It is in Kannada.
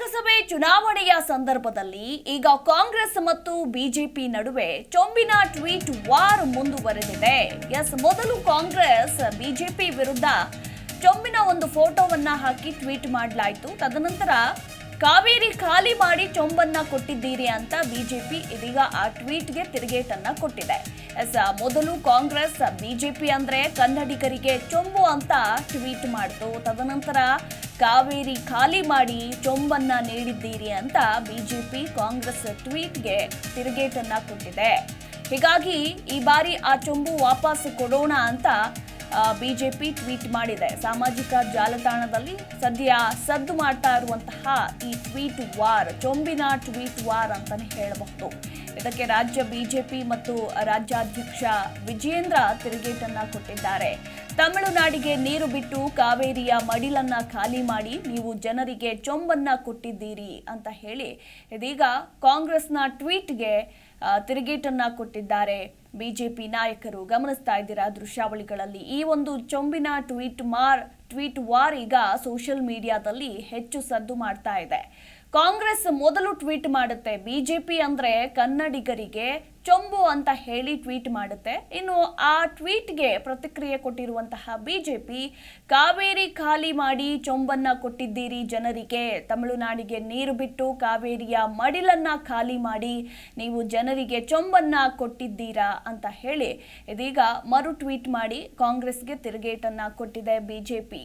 ಲೋಕಸಭೆ ಚುನಾವಣೆಯ ಸಂದರ್ಭದಲ್ಲಿ ಈಗ ಕಾಂಗ್ರೆಸ್ ಮತ್ತು ಬಿಜೆಪಿ ನಡುವೆ ಚೊಂಬಿನ ಟ್ವೀಟ್ ವಾರ್ ಮುಂದುವರೆದಿದೆ. ಎಸ್, ಮೊದಲು ಕಾಂಗ್ರೆಸ್ ಬಿಜೆಪಿ ವಿರುದ್ಧ ಚೊಂಬಿನ ಒಂದು ಫೋಟೋವನ್ನ ಹಾಕಿ ಟ್ವೀಟ್ ಮಾಡಲಾಯಿತು. ತದನಂತರ ಕಾವೇರಿ ಖಾಲಿ ಮಾಡಿ ಚೊಂಬನ್ನ ಕೊಟ್ಟಿದ್ದೀರಿ ಅಂತ ಬಿಜೆಪಿ ಇದೀಗ ಆ ಟ್ವೀಟ್ಗೆ ತಿರುಗೇಟನ್ನ ಕೊಟ್ಟಿದೆ. ಎಸ್, ಮೊದಲು ಕಾಂಗ್ರೆಸ್, ಬಿಜೆಪಿ ಅಂದ್ರೆ ಕನ್ನಡಿಗರಿಗೆ ಚೊಂಬು ಅಂತ ಟ್ವೀಟ್ ಮಾಡಿತು. ತದನಂತರ ಕಾವೇರಿ ಖಾಲಿ ಮಾಡಿ ಚೊಂಬನ್ನ ನೀಡಿದ್ದೀರಿ ಅಂತ ಬಿಜೆಪಿ ಕಾಂಗ್ರೆಸ್ ಟ್ವೀಟ್ಗೆ ತಿರುಗೇಟನ್ನ ಕೊಟ್ಟಿದೆ. ಹೀಗಾಗಿ ಈ ಬಾರಿ ಆ ಚೊಂಬು ವಾಪಸ್ ಕೊಡೋಣ ಅಂತ ಬಿಜೆಪಿ ಟ್ವೀಟ್ ಮಾಡಿದೆ. ಸಾಮಾಜಿಕ ಜಾಲತಾಣದಲ್ಲಿ ಸದ್ಯ ಸದ್ದು ಮಾಡ್ತಾ ಇರುವಂತಹ ಈ ಟ್ವೀಟ್ ವಾರ್, ಚೊಂಬಿನ ಟ್ವೀಟ್ ವಾರ್ ಅಂತಾನೆ ಹೇಳಬಹುದು. ಇದಕ್ಕೆ ರಾಜ್ಯ ಬಿಜೆಪಿ ಮತ್ತು ರಾಜ್ಯಾಧ್ಯಕ್ಷ ವಿಜೇಂದ್ರ ತಿರುಗೇಟನ್ನ ಕೊಟ್ಟಿದ್ದಾರೆ. ತಮಿಳುನಾಡಿಗೆ ನೀರು ಬಿಟ್ಟು ಕಾವೇರಿಯ ಮಡಿಲನ್ನ ಖಾಲಿ ಮಾಡಿ ನೀವು ಜನರಿಗೆ ಚೊಂಬನ್ನ ಕೊಟ್ಟಿದ್ದೀರಿ ಅಂತ ಹೇಳಿ ಇದೀಗ ಕಾಂಗ್ರೆಸ್ನ ಟ್ವೀಟ್ಗೆ ತಿರುಗೇಟನ್ನ ಕೊಟ್ಟಿದ್ದಾರೆ. ಬಿಜೆಪಿ ನಾಯಕರು ಗಮನಿಸ್ತಾ ಇದ್ದೀರಾ ದೃಶ್ಯಾವಳಿಗಳಲ್ಲಿ? ಈ ಒಂದು ಚೊಂಬಿನ ಟ್ವೀಟ್ ಮಾರ್, ಟ್ವೀಟ್ ವಾರ್ ಈಗ ಸೋಷಿಯಲ್ ಮೀಡಿಯಾದಲ್ಲಿ ಹೆಚ್ಚು ಸದ್ದು ಮಾಡ್ತಾ ಇದೆ. ಕಾಂಗ್ರೆಸ್ ಮೊದಲು ಟ್ವೀಟ್ ಮಾಡುತ್ತೆ. ಬಿಜೆಪಿ ಅಂದ್ರೆ ಕನ್ನಡಿಗರಿಗೆ ಚೊಂಬು ಅಂತ ಹೇಳಿ ಟ್ವೀಟ್ ಮಾಡುತ್ತೆ. ಇನ್ನು ಆ ಟ್ವೀಟ್ಗೆ ಪ್ರತಿಕ್ರಿಯೆ ಕೊಟ್ಟಿರುವಂತಹ ಬಿಜೆಪಿ, ಕಾವೇರಿ ಖಾಲಿ ಮಾಡಿ ಚೊಂಬನ್ನ ಕೊಟ್ಟಿದ್ದೀರಿ ಜನರಿಗೆ. ತಮಿಳುನಾಡಿಗೆ ನೀರು ಬಿಟ್ಟು ಕಾವೇರಿಯ ಮಡಿಲನ್ನ ಖಾಲಿ ಮಾಡಿ ನೀವು ಜನರಿಗೆ ಚೊಂಬನ್ನ ಕೊಟ್ಟಿದ್ದೀರಾ ಅಂತ ಹೇಳಿ ಇದೀಗ ಮರು ಟ್ವೀಟ್ ಮಾಡಿ ಕಾಂಗ್ರೆಸ್ಗೆ ತಿರುಗೇಟನ್ನ ಕೊಟ್ಟಿದೆ ಬಿಜೆಪಿ.